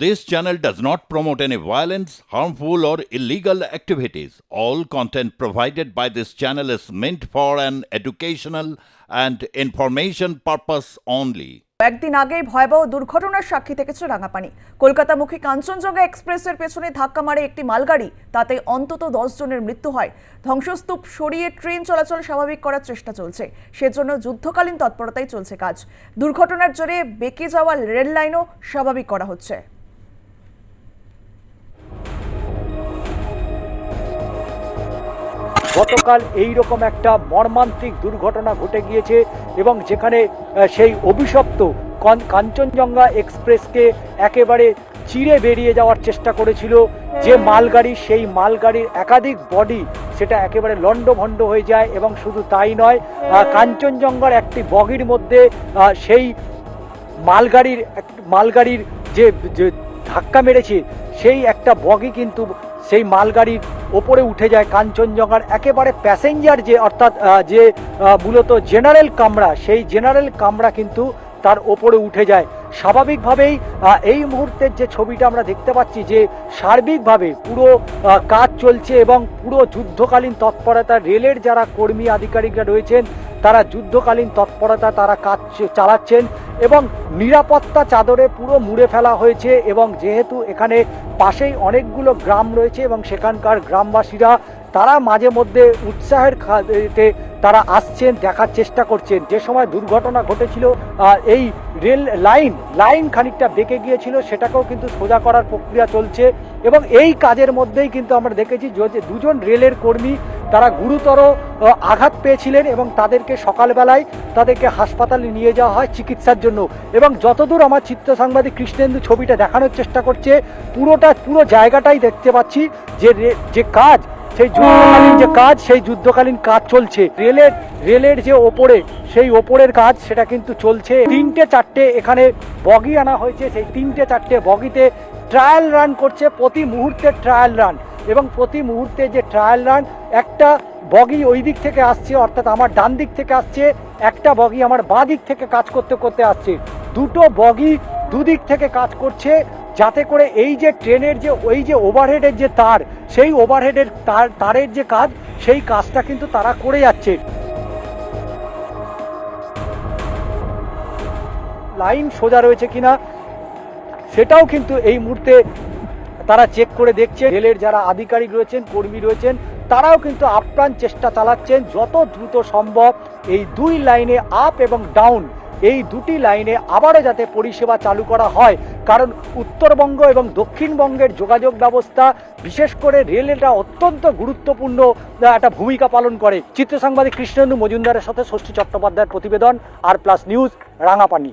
This channel does not promote any violence, harmful, or illegal activities. All content provided by this channel is meant for an educational and information purpose only. একদিন আগেই ভয়াবহ দুর্ঘটনার সাক্ষী থেকেছে রাঙাপানি। কলকাতামুখী কাঞ্চনজঙ্ঘা এক্সপ্রেসের পেছনে ধাক্কা মারে একটি মালগাড়ি। তাতে অন্তত দশ জনের মৃত্যু হয়। ধ্বংসস্তূপ সরিয়ে ট্রেন চলাচল স্বাভাবিক করার চেষ্টা চলছে। সেজন্য যুদ্ধকালীন তৎপরতায় চলছে কাজ। দুর্ঘটনার জোরে বেঁকে যাওয়া রেল লাইনও স্বাভাবিক করা হচ্ছে। গতকাল এই রকম একটা মর্মান্তিক দুর্ঘটনা ঘটে গিয়েছে এবং যেখানে সেই অভিশপ্ত কন- কাঞ্চনজঙ্ঘা এক্সপ্রেসকে একেবারে চিরে বেরিয়ে যাওয়ার চেষ্টা করেছিল। যে মালগাড়ি সেই মালগাড়ির একাধিক বডি সেটা একেবারে লণ্ডভণ্ড হয়ে যায় এবং শুধু তাই নয় কাঞ্চনজঙ্ঘার একটি বগির মধ্যে সেই মালগাড়ির এক- মালগাড়ির যে ধাক্কা মেরেছে সেই একটা বগি কিন্তু সেই মালগাড়ির ওপরে উঠে যায় কাঞ্চনজঙ্ঘার একেবারে প্যাসেঞ্জার যে, অর্থাৎ যে মূলত জেনারেল কামরা, সেই জেনারেল কামরা কিন্তু তার ওপরে উঠে যায়। স্বাভাবিকভাবেই এই মুহূর্তের যে ছবিটা আমরা দেখতে পাচ্ছি যে সার্বিকভাবে পুরো কাজ চলছে এবং পুরো যুদ্ধকালীন তৎপরতা, রেলের যারা কর্মী আধিকারিকরা রয়েছেন, তারা যুদ্ধকালীন তৎপরতা তারা কাজ চালাচ্ছেন এবং নিরাপত্তা চাদরে পুরো মুড়ে ফেলা হয়েছে এবং যেহেতু এখানে পাশেই অনেকগুলো গ্রাম রয়েছে এবং সেখানকার গ্রামবাসীরা, তারা মাঝে মধ্যে উৎসাহের তারা আসছেন, দেখার চেষ্টা করছেন। যে সময় দুর্ঘটনা ঘটেছিল এই রেল লাইন লাইন খানিকটা বেঁকে গিয়েছিল, সেটাকেও কিন্তু সোজা করার প্রক্রিয়া চলছে। এবং এই কাজের মধ্যেই কিন্তু আমরা দেখেছি যে দুজন রেলের কর্মী, তারা গুরুতর আঘাত পেয়েছিলেন এবং তাদেরকে সকালবেলায় তাদেরকে হাসপাতালে নিয়ে যাওয়া হয় চিকিৎসার জন্য। এবং যতদূর আমার চিত্র সাংবাদিক কৃষ্ণেন্দু ছবিটা দেখানোর চেষ্টা করছে, পুরোটা, পুরো জায়গাটাই দেখতে পাচ্ছি যে যে কাজ সেই যুদ্ধকালীন যে কাজ, সেই যুদ্ধকালীন কাজ চলছে। রেলের রেলের যে ওপরে, সেই ওপরের কাজ, সেটা কিন্তু চলছে। তিনটে, চারটে এখানে বগি আনা হয়েছে। সেই তিনটে, চারটে বগিতে ট্রায়াল রান করছে। প্রতি মুহূর্তে ট্রায়াল রান এবং প্রতি মুহূর্তে যে ট্রায়াল রান একটা বগি ওই দিক থেকে আসছে, অর্থাৎ আমার ডান দিক থেকে আসছে, একটা বগি আমার বাঁ দিক থেকে কাজ করতে করতে আসছে। দুটো বগি দুদিক থেকে কাজ করছে। যাতে করে এই যে ট্রেনের যে, ওই যে ওভারহেডের যে তার, সেই ওভারহেডের তার, তারের যে কাজ, সেই কাজটা কিন্তু তারা করে যাচ্ছে। লাইন সোজা রয়েছে কিনা, সেটাও কিন্তু এই মুহূর্তে তারা চেক করে দেখছে রেলের যারা আধিকারিক রয়েছেন, কর্মী রয়েছেন, তারাও কিন্তু আপ্রাণ চেষ্টা চালাচ্ছেন। যত দ্রুত সম্ভব এই দুই লাইনে আপ এবং ডাউন এই দুটি লাইনে আবারও যাতে পরিষেবা চালু করা হয়, কারণ উত্তরবঙ্গ এবং দক্ষিণবঙ্গের যোগাযোগ ব্যবস্থা, বিশেষ করে রেলটা অত্যন্ত গুরুত্বপূর্ণ একটা ভূমিকা পালন করে। চিত্র সাংবাদিক কৃষ্ণেন্দু মজুমদারের সাথে ষষ্ঠী চট্টোপাধ্যায়ের প্রতিবেদন, আর প্লাস নিউজ, রাঙাপানি।